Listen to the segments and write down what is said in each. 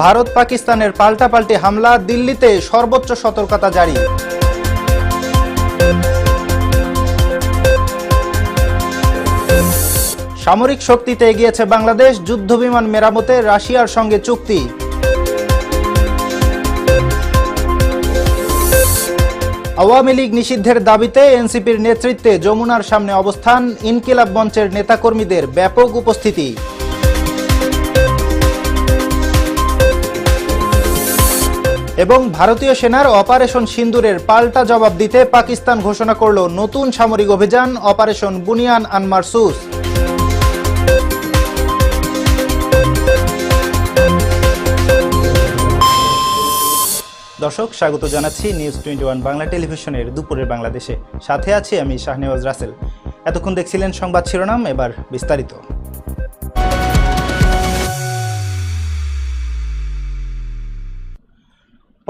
ভারত পাকিস্তানের পাল্টাপাল্টি হামলা, দিল্লিতে সর্বোচ্চ সতর্কতা জারি। সামরিক শক্তিতে এগিয়েছে বাংলাদেশ যুদ্ধবিমান মেরামতে রাশিয়ার সঙ্গে চুক্তি। আওয়ামী লীগ নিষিদ্ধের দাবিতে এনসিপির নেতৃত্বে যমুনার সামনে অবস্থান, ইনকিলাব মঞ্চের নেতাকর্মীদের ব্যাপক উপস্থিতি। এবং ভারতীয় সেনার অপারেশন সিন্দুরের পাল্টা জবাব দিতে পাকিস্তান ঘোষণা করল নতুন সামরিক অভিযান, অপারেশন বুনিয়ান আনমারসুস দর্শক, স্বাগত জানাচ্ছি নিউজ টোয়েন্টি ওয়ান বাংলা টেলিভিশনের দুপুরের বাংলাদেশে। সাথে আছি আমি শাহনেওয়াজ রাসেল। এতক্ষণ দেখছিলেন সংবাদ শিরোনাম, এবার বিস্তারিত।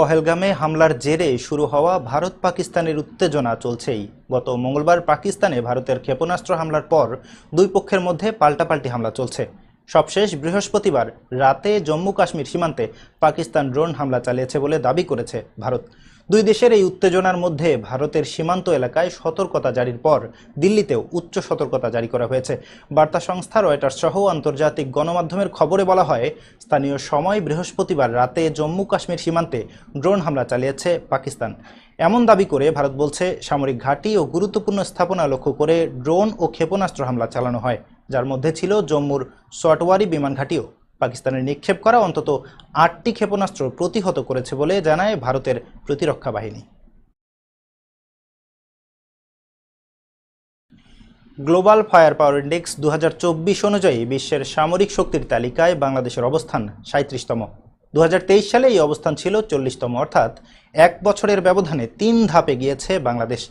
পহেলগামে হামলার জেরে শুরু হওয়া ভারত পাকিস্তানের উত্তেজনা চলছেই। গত মঙ্গলবার পাকিস্তানে ভারতের ক্ষেপণাস্ত্র হামলার পর দুই পক্ষের মধ্যে পাল্টাপাল্টি হামলা চলছে। সবশেষ বৃহস্পতিবার রাতে জম্মু কাশ্মীর সীমান্তে পাকিস্তান ড্রোন হামলা চালিয়েছে বলে দাবি করেছে ভারত। দুই দেশের এই উত্তেজনার মধ্যে ভারতের সীমান্ত এলাকায় সতর্কতা জারির পর দিল্লিতেও উচ্চ সতর্কতা জারি করা হয়েছে। বার্তা সংস্থা রয়টার্স সহ আন্তর্জাতিক গণমাধ্যমের খবরে বলা হয়, স্থানীয় সময় বৃহস্পতিবার রাতে জম্মু কাশ্মীর সীমান্তে ড্রোন হামলা চালিয়েছে পাকিস্তান। এমন দাবি করে ভারত বলছে, সামরিক ঘাঁটি ও গুরুত্বপূর্ণ স্থাপনা লক্ষ্য করে ড্রোন ও ক্ষেপণাস্ত্র হামলা চালানো হয়। যার মধ্যে ছিল জম্মুর সটওয়ারি বিমান ঘাঁটিও। পাকিস্তানের নিক্ষেপ করা অন্তত আটটি ক্ষেপণাস্ত্র প্রতিহত করেছে বলে জানায় ভারতের প্রতিরক্ষা বাহিনী। গ্লোবাল ফায়ার পাওয়ার ইন্ডেক্স দু হাজার চব্বিশ অনুযায়ী বিশ্বের সামরিক শক্তির তালিকায় বাংলাদেশের অবস্থান সাঁত্রিশতম দু হাজার তেইশ সালে এই অবস্থান ছিল চল্লিশতম, অর্থাৎ এক বছরের ব্যবধানে তিন ধাপে গিয়েছে বাংলাদেশ।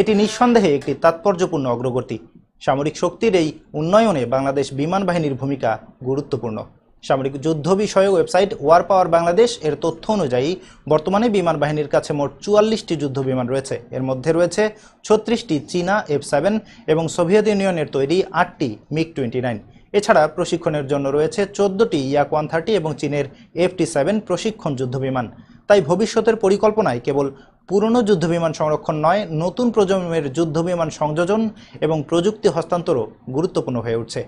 এটি নিঃসন্দেহে একটি তাৎপর্যপূর্ণ অগ্রগতি। সামরিক শক্তির এই উন্নয়নে বাংলাদেশ বিমান বাহিনীর ভূমিকা গুরুত্বপূর্ণ। সামরিক যুদ্ধ বিষয়ক ওয়েবসাইট ওয়ার পাওয়ার বাংলাদেশ এর তথ্য অনুযায়ী বর্তমানে বিমান বাহিনীর কাছে মোট চুয়াল্লিশটি যুদ্ধ বিমান রয়েছে। এর মধ্যে রয়েছে ছত্রিশটি চীনা এফ সেভেন এবং সোভিয়েত ইউনিয়নের তৈরি আটটি মিগ টোয়েন্টি নাইন। এছাড়া প্রশিক্ষণের জন্য রয়েছে চোদ্দটি ইয়াক ওয়ান থার্টি এবং চীনের এফটি সেভেন প্রশিক্ষণ যুদ্ধবিমান। তাই ভবিষ্যতের পরিকল্পনায় কেবল পুরনো যুদ্ধবিমান সংরক্ষণ নয়, নতুন প্রজন্মের যুদ্ধবিমান সংযোজন এবং প্রযুক্তি হস্তান্তরও গুরুত্বপূর্ণ হয়ে উঠছে।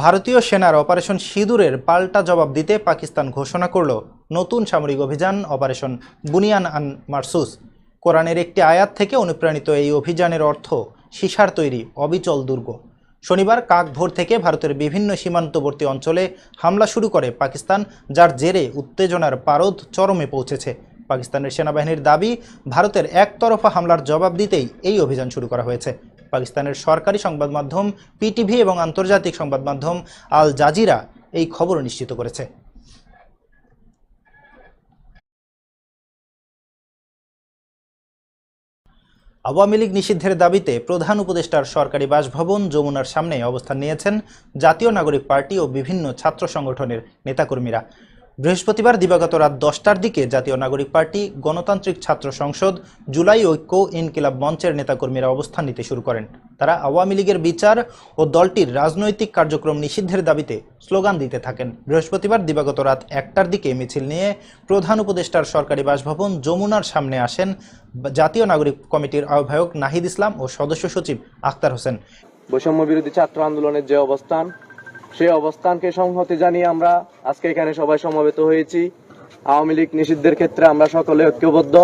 ভারতীয় সেনার অপারেশন সিঁদুরের পাল্টা জবাব দিতে পাকিস্তান ঘোষণা করল নতুন সামরিক অভিযান অপারেশন বুনিয়ান আন মারসুস। কোরআনের একটি আয়াত থেকে অনুপ্রাণিত এই অভিযানের অর্থ, সিসার তৈরি, অবিচল দুর্গ। শনিবার কাকভোর থেকে ভারতের বিভিন্ন সীমান্তবর্তী অঞ্চলে হামলা শুরু করে পাকিস্তান, যার জেরে উত্তেজনার পারদ চরমে পৌঁছেছে। পাকিস্তানের সেনাবাহিনীর দাবি, ভারতের একতরফা হামলার জবাব দিতেই এই অভিযান শুরু করা হয়েছে। পাকিস্তানের সরকারি সংবাদ মাধ্যম পিটিভি এবং আন্তর্জাতিক সংবাদ মাধ্যম আল জাজিরা এই খবর নিশ্চিত করেছে। আওয়ামী লীগ নিষিদ্ধের দাবিতে প্রধান উপদেষ্টার সরকারি বাসভবন যমুনার সামনে অবস্থান নিয়েছেন জাতীয় নাগরিক পার্টি ও বিভিন্ন ছাত্র সংগঠনের নেতাকর্মীরা। বৃহস্পতিবার দিবাগত রাত দশটার দিকে জাতীয় নাগরিক পার্টি, গণতান্ত্রিক ছাত্র সংসদ, জুলাই ঐক্য, ইনকিলাব মঞ্চের নেতাকর্মীরা অবস্থান নিতে শুরু করেন। তারা আওয়ামী লীগের বিচার ও দলটির রাজনৈতিক কার্যক্রম নিষিদ্ধের দাবিতে স্লোগান দিতে থাকেন। বৃহস্পতিবার দিবাগত রাত একটার দিকে মিছিল নিয়ে প্রধান উপদেষ্টার সরকারি বাসভবন যমুনার সামনে আসেন জাতীয় নাগরিক কমিটির আহ্বায়ক নাহিদ ইসলাম ও সদস্য সচিব আখতার হোসেন। বৈষম্য বিরোধী ছাত্র আন্দোলনের যে অবস্থান সেই অবস্থানকে সংহতি জানিয়ে আমরা আজকে এখানে সবাই সমবেত হয়েছি। আওয়ামী লীগ নিষিদ্ধের ক্ষেত্রে আমরা সকলে ঐক্যবদ্ধ।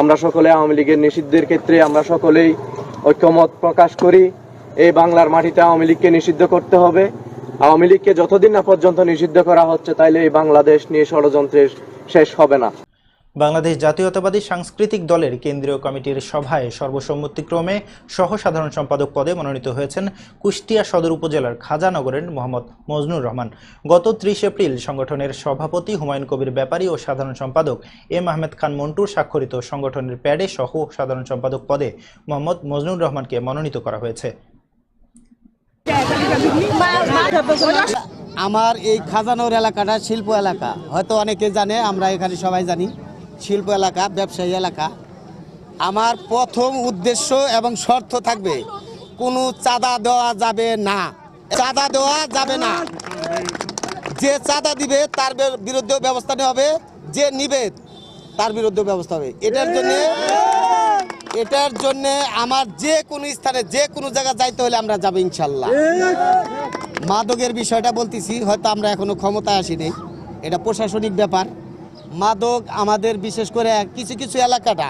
আমরা সকলে আওয়ামী লীগের নিষিদ্ধের ক্ষেত্রে আমরা সকলেই ঐক্যমত প্রকাশ করি। এই বাংলার মাটিতে আওয়ামী লীগকে নিষিদ্ধ করতে হবে। আওয়ামী লীগকে যতদিন না পর্যন্ত নিষিদ্ধ করা হচ্ছে, তাইলে এই বাংলাদেশ নিয়ে ষড়যন্ত্রের শেষ হবে না। বাংলাদেশ জাতীয়তাবাদী সাংস্কৃতিক দলের কেন্দ্রীয় কমিটির সভায় সর্বসম্মতিক্রমে সহ সাধারণ সম্পাদক পদে মনোনীত হয়েছেন কুষ্টিয়া সদর উপজেলার খাজানগরের মোহাম্মদ মজনুর রহমান। গত ত্রিশ এপ্রিল সংগঠনের সভাপতি হুমায়ুন কবির ব্যাপারী ও সাধারণ সম্পাদক এম আহমেদ খান মন্টুর স্বাক্ষরিত সংগঠনের প্যাডে সহ সাধারণ সম্পাদক পদে মোহাম্মদ মজনুর রহমানকে মনোনীত করা হয়েছে। আমার এই খাজানোর এলাকাটা শিল্প এলাকা। হয়তো অনেকে জানে, আমরা এখানে সবাই জানি। শিল্প এলাকা, ব্যবসায়ী এলাকা, আমার প্রথম উদ্দেশ্য এবং শর্ত থাকবে, কোনো চাঁদা দেওয়া যাবে না। চাঁদা দেওয়া যাবে না। যে চাঁদা দিবে, তার বিরুদ্ধেও বিরুদ্ধে ব্যবস্থা নেওয়া হবে, যে নিবে, তার বিরুদ্ধে ব্যবস্থা হবে। এটার জন্য এটার জন্য আমার যে কোনো স্থানে, যে কোনো জায়গায় যাইতে হলে আমরা যাব ইনশাল্লাহ। মাদকের বিষয়টা বলতেছি, হয়তো আমরা এখনও ক্ষমতায় আসিনি। এটা প্রশাসনিক ব্যাপার। মাদক আমাদের বিশেষ করে কিছু কিছু এলাকাটা,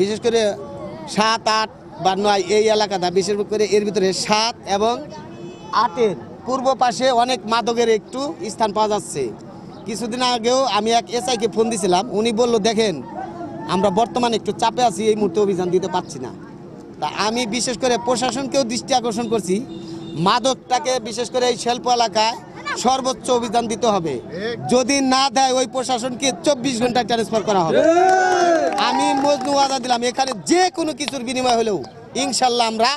বিশেষ করে সাত, আট বা নয় এই এলাকাটা, বিশেষ করে এর ভিতরে সাত এবং আটের পূর্ব পাশে অনেক মাদকের একটু স্থান পাওয়া যাচ্ছে। কিছুদিন আগেও আমি এক এসআইকে ফোন দিছিলাম, উনি বলল, দেখেন, আমরা বর্তমানে একটু চাপে আছি, এই মুহূর্তে অভিযান দিতে পারছি না। তা আমি বিশেষ করে প্রশাসনকেও দৃষ্টি আকর্ষণ করছি। মাদকটাকে বিশেষ করে এই শিল্প এলাকায় সর্বোচ্চ অভিযান দিতে হবে। যদি না দেয়, ওই প্রশাসনকে চব্বিশ ঘণ্টা ট্রান্সফার করা হবে। আমি মজনু ওয়াদা দিলাম, এখানে যে কোনো কিছুর বিনিময় হলেও ইনশাল্লাহ আমরা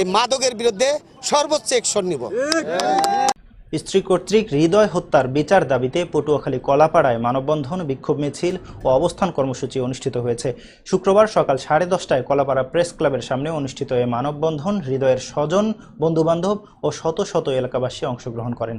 এই মাদকের বিরুদ্ধে সর্বোচ্চ অ্যাকশন নিব। স্ত্রী কর্তৃক হৃদয় হত্যার বিচার দাবিতে পটুয়াখালী কলাপাড়ায় মানববন্ধন, বিক্ষোভ মিছিল ও অবস্থান কর্মসূচি অনুষ্ঠিত হয়েছে। শুক্রবার সকাল সাড়ে দশটায় কলাপাড়া প্রেস ক্লাবের সামনে অনুষ্ঠিত এই মানববন্ধন হৃদয়ের স্বজন, বন্ধুবান্ধব ও শত শত এলাকাবাসী অংশগ্রহণ করেন।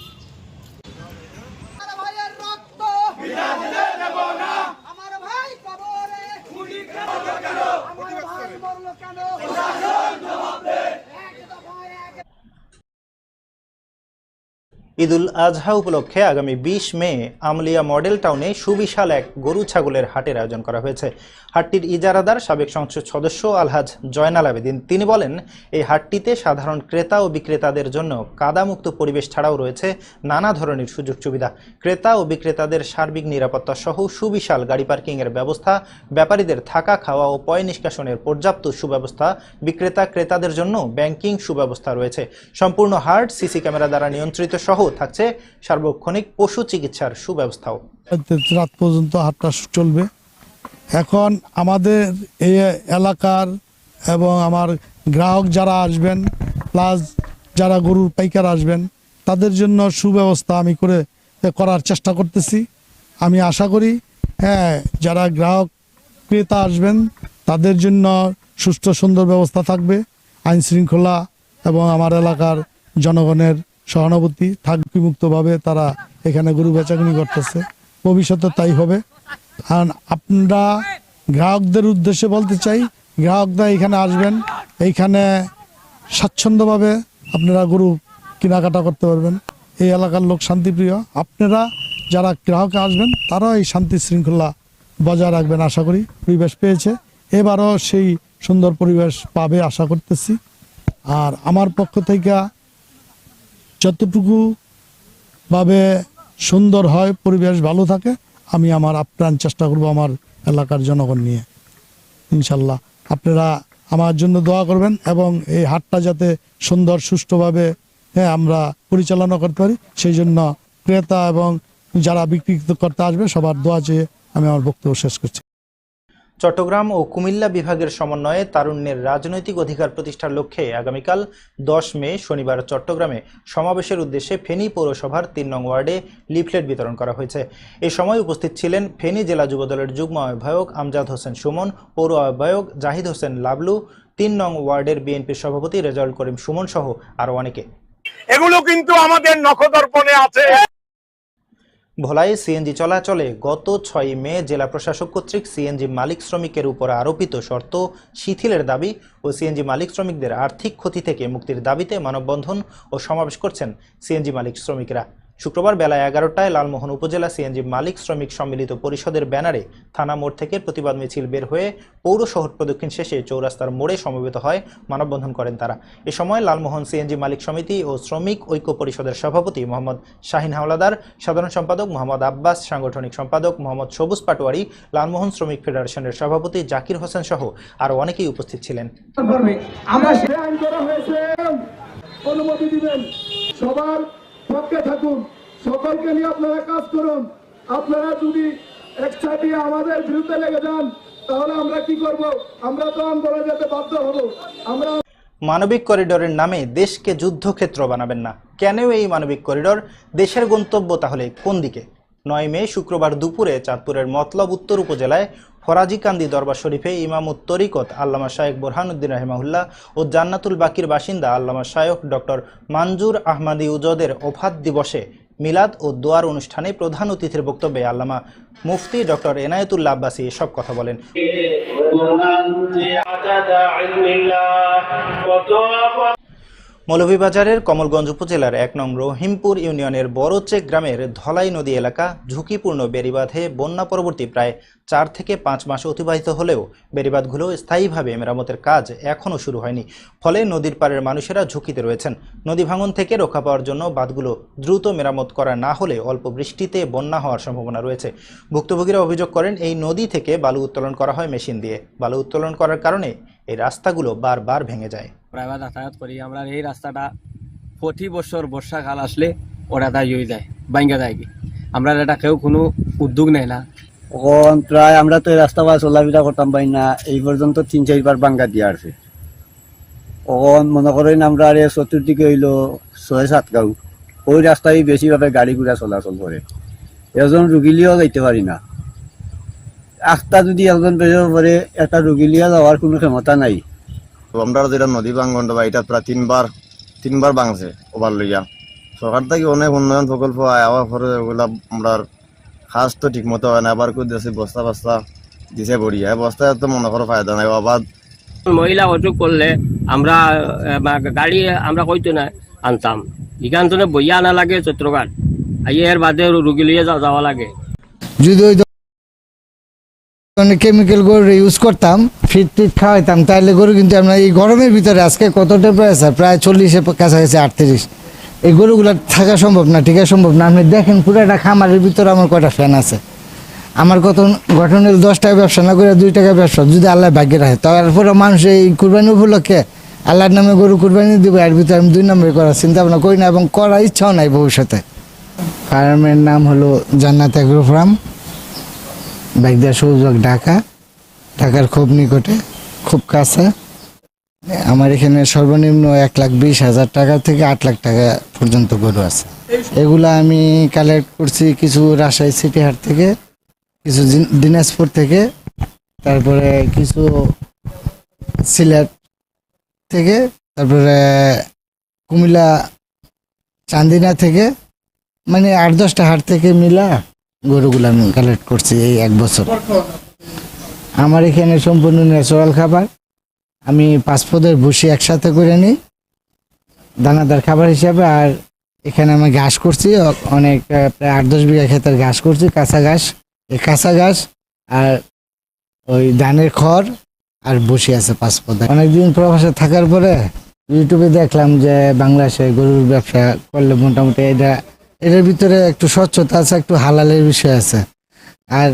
আমার ভাইয়ের রক্ত আমার ভাই কবরে আমার ভাই মরলো কেন এক দফায় এক ঈদুল আজহা উপলক্ষে আগামী বিশ মে আমলিয়া মডেল টাউনে সুবিশাল এক গরু ছাগলের হাটের আয়োজন করা হয়েছে। হাটটির ইজারাদার সাবেক সংসদ সদস্য আলহাজ জয়নাল আবেদিন, তিনি বলেন, এই হাটটিতে সাধারণ ক্রেতা ও বিক্রেতাদের জন্য কাদামুক্ত পরিবেশ ছাড়াও রয়েছে নানা ধরনের সুযোগ সুবিধা। ক্রেতা ও বিক্রেতাদের সার্বিক নিরাপত্তা সহ সুবিশাল গাড়ি পার্কিংয়ের ব্যবস্থা, ব্যাপারীদের থাকা খাওয়া ও পয় নিষ্কাশনের পর্যাপ্ত সুব্যবস্থা, বিক্রেতা ক্রেতাদের জন্য ব্যাংকিং সুব্যবস্থা রয়েছে। সম্পূর্ণ হাট সিসি ক্যামেরা দ্বারা নিয়ন্ত্রিত সহ থাকছে সার্বক্ষণিক পশু চিকিৎসার সুব্যবস্থাও। রাত পর্যন্ত হাটটা চলবে। এখন আমাদের এই এলাকার এবং আমার গ্রাহক যারা আসবেন, প্লাস যারা গরুর পাইকার আসবেন, তাদের জন্য সুব্যবস্থা আমি করে করার চেষ্টা করতেছি। আমি আশা করি হ্যাঁ যারা গ্রাহক ক্রেতা আসবেন, তাদের জন্য সুস্থ সুন্দর ব্যবস্থা থাকবে আইন শৃঙ্খলা এবং আমার এলাকার জনগণের সহানুভূতি, থাকবিমুক্তভাবে তারা এখানে গরু বেচাকিনি করতেছে। ভবিষ্যতে তাই হবে। কারণ আপনারা গ্রাহকদের উদ্দেশ্যে বলতে চাই, গ্রাহকরা এখানে আসবেন এইখানে স্বাচ্ছন্দ্যভাবে আপনারা গরু কেনাকাটা করতে পারবেন। এই এলাকার লোক শান্তিপ্রিয়। আপনারা যারা গ্রাহকে আসবেন, তারাও এই শান্তি শৃঙ্খলা বজায় রাখবেন আশা করি। পরিবেশ পেয়েছে। এবারও সেই সুন্দর পরিবেশ পাবে আশা করতেছি। আর আমার পক্ষ থেকে যতটুকু ভাবে সুন্দর হয়, পরিবেশ ভালো থাকে, আমি আমার আপ্রাণ চেষ্টা করব আমার এলাকার জনগণ নিয়ে। ইনশাল্লাহ। আপনারা আমার জন্য দোয়া করবেন এবং এই হাটটা যাতে সুন্দর, সুষ্ঠুভাবে হ্যাঁ আমরা পরিচালনা করতে পারি, সেই জন্য ক্রেতা এবং যারা বিক্রি করতে আসবে, সবার দোয়া চেয়ে আমি আমার বক্তব্য শেষ করছি। চট্টগ্রাম ও কুমিল্লা বিভাগের সমন্বয়ে তারুণ্যের রাজনৈতিক অধিকার প্রতিষ্ঠার লক্ষ্যে আগামীকাল দশ মে শনিবার চট্টগ্রামে সমাবেশের উদ্দেশ্যে ফেনী পৌরসভার তিন নং ওয়ার্ডে লিফলেট বিতরণ করা হয়েছে। এ সময় উপস্থিত ছিলেন ফেনী জেলা যুবদলের যুগ্ম আহ্বায়ক আমজাদ হোসেন সুমন, পৌর আহ্বায়ক জাহিদ হোসেন লাবলু, তিন নং ওয়ার্ডের বিএনপির সভাপতি রেজাউল করিম সুমন সহ আরও অনেকে। এগুলো কিন্তু আমাদের নখদর্পণে আছে। ভোলায় সিএনজি চলাচলে গত ছয় মে জেলা প্রশাসক কর্তৃক সিএনজি মালিক শ্রমিকের উপর আরোপিত শর্ত শিথিলের দাবি ও সিএনজি মালিক শ্রমিকদের আর্থিক ক্ষতি থেকে মুক্তির দাবিতে মানববন্ধন ও সমাবেশ করছেন সিএনজি মালিক শ্রমিকরা। শুক্রবার বেলা এগারোটায় লালমোহন উপজেলা সিএনজি মালিক শ্রমিক সম্মিলিত পরিষদের ব্যানারে থানা মোড় থেকে প্রতিবাদ মিছিল বের হয়ে পৌর শহর প্রদক্ষিণ শেষে চৌরাস্তার মোড়ে সমবেত হয় মানববন্ধন করেন তারা। এ সময় লালমোহন সিএনজি মালিক সমিতি ও শ্রমিক ঐক্য পরিষদের সভাপতি মোহাম্মদ শাহিন হাওলাদার, সাধারণ সম্পাদক মোহাম্মদ আব্বাস, সাংগঠনিক সম্পাদক মোহাম্মদ সবুজ পাটোয়ারি, লালমোহন শ্রমিক ফেডারেশনের সভাপতি জাকির হোসেন সহ আরও অনেকেই উপস্থিত ছিলেন। অনুমতি দিবেন। সবার পক্ষে থাকুন। সকলকে নিয়ে আপনারা কাজ করুন। আপনারা যদি একসাথে আমাদের বিরুদ্ধে লেগে যান, তাহলে আমরা কি করব? আমরা তো আন্দোলনে যেতে বাধ্য হব। আমরা মানবিক করিডোরের নামে দেশকে যুদ্ধক্ষেত্র বানাবেন না। কেন এই মানবিক করিডোর? দেশের গন্তব্য তাহলে কোন দিকে? নয় মে, শুক্রবার দুপুরে চাঁদপুরের মতলব উত্তর উপজেলায় ফরাজিকান্দি দরবার শরীফে ইমামুত তরিকত আল্লামা শায়েক বোরহানুদ্দিন রাহিমাহুল্লাহ ও জান্নাতুল বাকির বাসিন্দা আল্লামা শায়ক ডক্টর মানজুর আহমাদি উজদের ওফাত দিবসে মিলাদ ও দোয়ার অনুষ্ঠানে প্রধান অতিথির বক্তব্যে আল্লামা মুফতি ডক্টর এনায়েতুল্লাহ আব্বাসী এসব কথা বলেন। মৌলভীবাজারের কমলগঞ্জ উপজেলার এক নং রহিমপুর ইউনিয়নের বড়চেক গ্রামের ধলাই নদী এলাকা ঝুঁকিপূর্ণ বেড়িবাঁধে বন্যা পরবর্তী প্রায় চার থেকে পাঁচ মাস অতিবাহিত হলেও বেড়িবাঁধগুলো স্থায়ীভাবে মেরামতের কাজ এখনও শুরু হয়নি। ফলে নদীর পাড়ের মানুষেরা ঝুঁকিতে রয়েছেন। নদী ভাঙন থেকে রক্ষা পাওয়ার জন্য বাঁধগুলো দ্রুত মেরামত করা না হলে অল্প বৃষ্টিতে বন্যা হওয়ার সম্ভাবনা রয়েছে। ভুক্তভোগীরা অভিযোগ করেন, এই নদী থেকে বালু উত্তোলন করা হয় মেশিন দিয়ে। বালু উত্তোলন করার কারণে এই রাস্তাগুলো বারবার ভেঙে যায়। প্রায়বার যাতায়াত করি আমরা এই রাস্তাটা প্রতি বছর বর্ষাকাল আসলে ওরা তাই হয়ে যায় বাইঙ্গা যায় কি। আমরা এটা কেউ কোনো উদ্যোগ নেয় না। এখন প্রায় আমরা তো এই রাস্তা বা চলাফেরা করতাম পাই না, এই পর্যন্ত তিন চারবার বাঙ্গা দিয়া আছে। এখন মনে করেন আমরা আর চতুর্দিকে হইল ছয়, সাত গাঁও। ওই রাস্তায় বেশিভাবে গাড়ি ঘোড়া চলাচল করে এজন রুগীলিও যাইতে পারি না। আখটা যদি একজন বেরোর পরে একটা রুগীলিয়া যাওয়ার কোনো ক্ষমতা নাই। আমরা যেটা নদী ভাঙ্গন বা এটা প্রায় তিনবার তিনবার ভাঙছে ওভার লইয়া। সরকার থেকে অনেক উন্নয়ন প্রকল্প আওয়ার পরে ওগুলা আমরা খাস তো ঠিক মতো হয় না আবার করে দিয়েছে বস্তা বস্তা দিছে বড়িয়া। বস্তা তো মনে করো ফায়দা নাই আবার মহিলা অযোগ করলে আমরা বা গাড়ি আমরা কইতো না আনতাম। এখান থেকে বইয়া আনা লাগে চত্রঘাট আইয়ে এর বাদে রুগী লিয়ে যাওয়া লাগে। যদি কেমিক্যাল গরু ইউজ করতাম ফিট টিট খাওয়াইতাম তাহলে গরু কিন্তু আমরা এই গরমের ভিতরে আজকে কত টেম্পারেচার প্রায় চল্লিশের কাছাকাছি, আটত্রিশ। এই গরুগুলো থাকা সম্ভব না, টিকা সম্ভব না। আপনি দেখেন পুরাটা খামারের ভিতরে আমার কয়টা ফ্যান আছে। আমার কত গঠনের দশ টাকা ব্যবসা না করে দুই টাকা ব্যবসা, যদি আল্লাহ ভাগ্যে রাখে। তারপরে মানুষ এই কুরবানি উপলক্ষে আল্লাহর নামে গরু কুরবানি দিব, এর ভিতরে আমি দুই নম্বরে করার চিন্তা ভাবনা করি না এবং করার ইচ্ছাও নাই ভবিষ্যতে। ফার্মের নাম হলো জান্নাত ফার্ম বাইকদা সৌজক, ঢাকা। ঢাকার খুব নিকটে, খুব কাছে। আমার এখানে সর্বনিম্ন এক লাখ বিশ হাজার টাকা থেকে আট লাখ টাকা পর্যন্ত গরু আছে। এগুলা আমি কালেক্ট করছি কিছু রাজশাহী সিটি হাট থেকে, কিছু দিনাজপুর থেকে, তারপরে কিছু সিলেট থেকে, তারপরে কুমিল্লা, চান্দিনা থেকে মানে আট দশটা হাট থেকে মিলা গরুগুলো আমি কালেক্ট করছি এই এক বছর। আমার এখানে সম্পূর্ণ ন্যাচারাল খাবার। আমি পাঁচ পদের ভুসি একসাথে করে নিই। দানাদার খাবার হিসাবে আর এখানে আমি ঘাস করছি। অনেক প্রায় আট দশ বিঘা ক্ষেতের ঘাস করছি, কাঁচা ঘাস। এই কাঁচা ঘাস আর ওই ধানের খড় আর বসে আছে পদে। অনেকদিন প্রবাসে থাকার পরে ইউটিউবে দেখলাম যে বাংলাদেশে গরুর ব্যবসা করলে মোটামুটি এটা এটার ভিতরে একটু স্বচ্ছতা আছে, একটু হালালের বিষয় আছে। আর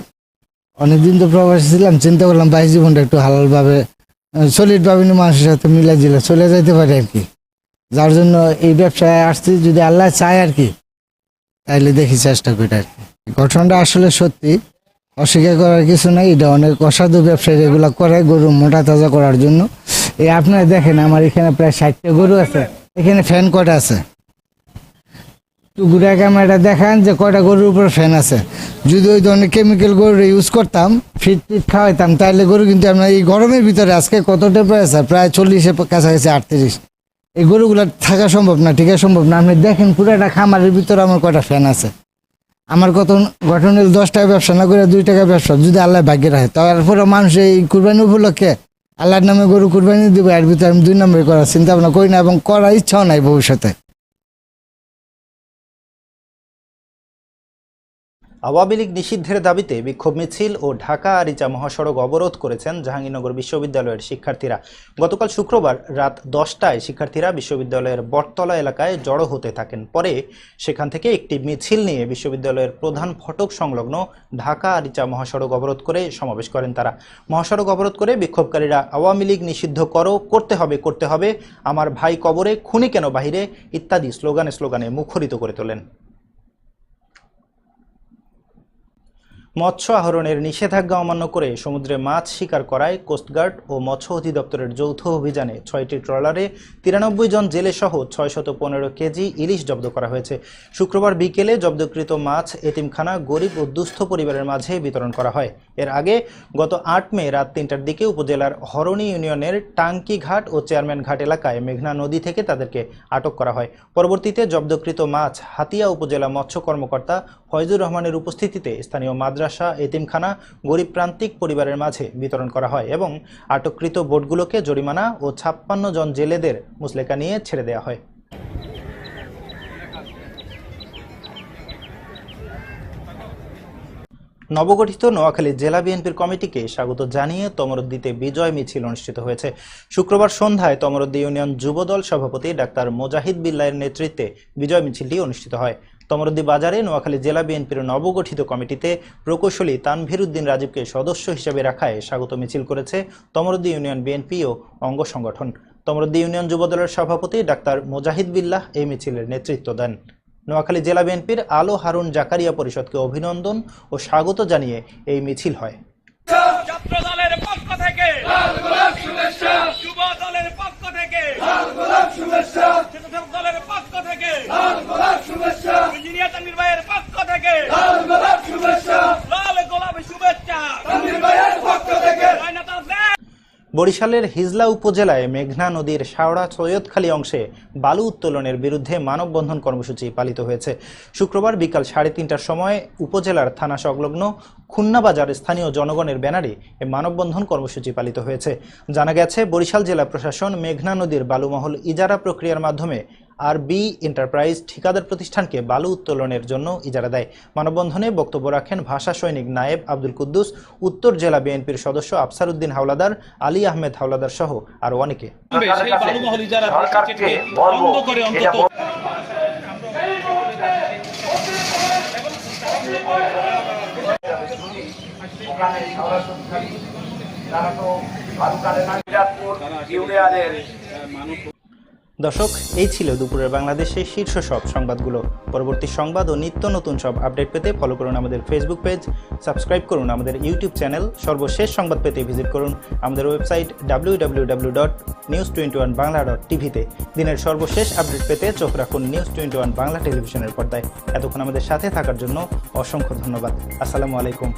অনেকদিন তো প্রবাসী ছিলাম, চিন্তা করলাম বাইশ জীবনটা একটু হালালভাবে সলিড ভাবে মানুষের সাথে মিলে জিলে চলে যাইতে পারে আর কি। যার জন্য এই ব্যবসায় আসছি যদি আল্লাহ চায় আর কি, তাইলে দেখি চেষ্টা করি আর কি। গঠনটা আসলে সত্যি, অস্বীকার করার কিছু নাই, এটা অনেক অসাধু ব্যবসায়ী এগুলো করে গরু মোটা তাজা করার জন্য। এই আপনারা দেখেন, আমার এখানে প্রায় ষাটটা গরু আছে, এখানে ফ্যান কটা আছে? ঘুরে ক্যামেরাটা দেখান যে কয়টা গরুর উপর ফ্যান আছে। যদি ওই ধরনের কেমিক্যাল গরু ইউজ করতাম, ফিট টিট খাওয়াইতাম তাহলে গরু কিন্তু আমরা এই গরমের ভিতরে আজকে কত টেম্পারেচার প্রায় চল্লিশের কাছাকাছি, আটত্রিশ। এই গরুগুলো থাকা সম্ভব না, টিকা সম্ভব না। আপনি দেখেন পুরাটা খামারের ভিতরে আমার কয়টা ফ্যান আছে। আমার কত গঠনের দশ টাকা ব্যবসা না করে দুই টাকা ব্যবসা, যদি আল্লাহ ভাগ্যে রাখে তারপরে মানুষ এই কুরবানি উপলক্ষে আল্লাহর নামে গরু কুরবানি দিব, এর ভিতরে আমি দুই নম্বরে করার চিন্তা ভাবনা করি না এবং করার ইচ্ছাও নাই ভবিষ্যতে। আওয়ামী লীগ নিষিদ্ধের দাবিতে বিক্ষোভ মিছিল ও ঢাকা আরিচা মহাসড়ক অবরোধ করেছেন জাহাঙ্গীরনগর বিশ্ববিদ্যালয়ের শিক্ষার্থীরা। গতকাল শুক্রবার রাত দশটায় শিক্ষার্থীরা বিশ্ববিদ্যালয়ের বটতলা এলাকায় জড়ো হতে থাকেন। পরে সেখান থেকে একটি মিছিল নিয়ে বিশ্ববিদ্যালয়ের প্রধান ফটক সংলগ্ন ঢাকা আরিচা মহাসড়ক অবরোধ করে সমাবেশ করেন তারা। মহাসড়ক অবরোধ করে বিক্ষোভকারীরা, আওয়ামী লীগ নিষিদ্ধ করো, করতে হবে করতে হবে। আমার ভাই কবরে, খুনি কেন বাহিরে? ইত্যাদি স্লোগানে স্লোগানে মুখরিত করে তোলেন। মৎস্য আহরণের নিষেধাজ্ঞা অমান্য করে সমুদ্রে মাছ শিকার করায় কোস্টগার্ড ও মৎস্য অধিদপ্তরের যৌথ অভিযানে ছয়টি ট্রলারে তিরানব্বই জন জেলে সহ ছয়শত পনেরো কেজি ইলিশ জব্দ করা হয়েছে। শুক্রবার বিকেলে জব্দকৃত মাছ এতিমখানা গরিব ও দুস্থ পরিবারের মাঝে বিতরণ করা হয়। এর আগে গত আট মে রাত তিনটার দিকে উপজেলার হরণী ইউনিয়নের টাঙ্কি ঘাট ও চেয়ারম্যান ঘাট এলাকায় মেঘনা নদী থেকে তাদেরকে আটক করা হয়। পরবর্তীতে জব্দকৃত মাছ হাতিয়া উপজেলা মৎস্য কর্মকর্তা ফয়জুর রহমানের উপস্থিতিতে স্থানীয় মাদ্রাসা এতিমখানা গরিব প্রান্তিক পরিবারের মাঝে বিতরণ করা হয় এবং আটককৃত বোটগুলোকে জরিমানা ও ছাপ্পান্ন জন জেলেদের মুসলেকা নিয়ে ছেড়ে দেওয়া হয়। নবগঠিত নোয়াখালী জেলা বিএনপির কমিটিকে স্বাগত জানিয়ে তমরদ্দিতে বিজয় মিছিল অনুষ্ঠিত হয়েছে। শুক্রবার সন্ধ্যায় তমরদ্দি ইউনিয়ন যুবদল সভাপতি ডাক্তার মোজাহিদ বিল্লাহের নেতৃত্বে বিজয় মিছিলটি অনুষ্ঠিত হয়। তমরদ্দি বাজারে নোয়াখালী জেলা বিএনপির নবগঠিত কমিটিতে প্রকৌশলী তানভীর উদ্দিন রাজীবকে সদস্য হিসেবে রাখায় স্বাগত মিছিল করেছে তমরদ্দি ইউনিয়ন বিএনপি ও অঙ্গ সংগঠন। তমরদ্দি ইউনিয়ন যুবদলের সভাপতি ডাক্তার মোজাহিদ বিল্লাহ এই মিছিলের নেতৃত্ব দেন। নোয়াখালী জেলা বিএনপির আলো হারুন জাকারিয়া পরিষদকে অভিনন্দন ও স্বাগত জানিয়ে এই মিছিল হয়। যুব দলের পক্ষ থেকে। কৃষক দলের পক্ষ থেকে। ইঞ্জিনিয়ার তানভীর ভাইয়ের পক্ষ থেকে। লাল গোলাপ শুভেচ্ছা। জয়নাতাল দেশ। বরিশালের হিজলা উপজেলায় মেঘনা নদীর শাওড়া সৈয়দখালী অংশে বালু উত্তোলনের বিরুদ্ধে মানববন্ধন কর্মসূচি পালিত হয়েছে। শুক্রবার বিকাল সাড়ে তিনটার সময় উপজেলার থানা সংলগ্ন খুন্নাবাজার স্থানীয় জনগণের ব্যানারে মানববন্ধন কর্মসূচি পালিত হয়েছে। জানা গেছে, বরিশাল জেলা প্রশাসন মেঘনা নদীর বালুমহল ইজারা প্রক্রিয়ার মাধ্যমে আর বি এন্টারপ্রাইজ ঠিকাদার প্রতিষ্ঠানকে বালু উত্তোলনের জন্য ইজারা দেয়। মানববন্ধনে বক্তব্য রাখেন ভাষা সৈনিক নায়েব আব্দুল কুদ্দুস উত্তর জেলা বিএনপির সদস্য আফসার উদ্দিন হাওলাদার আলী আহমেদ হাওলাদার সহ আরও অনেকে। সেই বালুমহল ইজারা দর্শক, এই ছিল দুপুরের বাংলাদেশের শীর্ষ সব সংবাদগুলো। পরবর্তী সংবাদ ও নিত্য নতুন সব আপডেট পেতে ফলো করুন আমাদের ফেসবুক পেজ সাবস্ক্রাইব করুন আমাদের ইউটিউব চ্যানেল সর্বশেষ সংবাদ পেতে ভিজিট করুন আমাদের website W W dot news twenty one Bangla dot টিভিতে দিনের সর্বশেষ আপডেট পেতে চোখ রাখুন নিউজ টোয়েন্টি ওয়ান বাংলা টেলিভিশনের পর্দায়। এতক্ষণ আমাদের সাথে থাকার জন্য অসংখ্য ধন্যবাদ। আসসালামু আলাইকুম।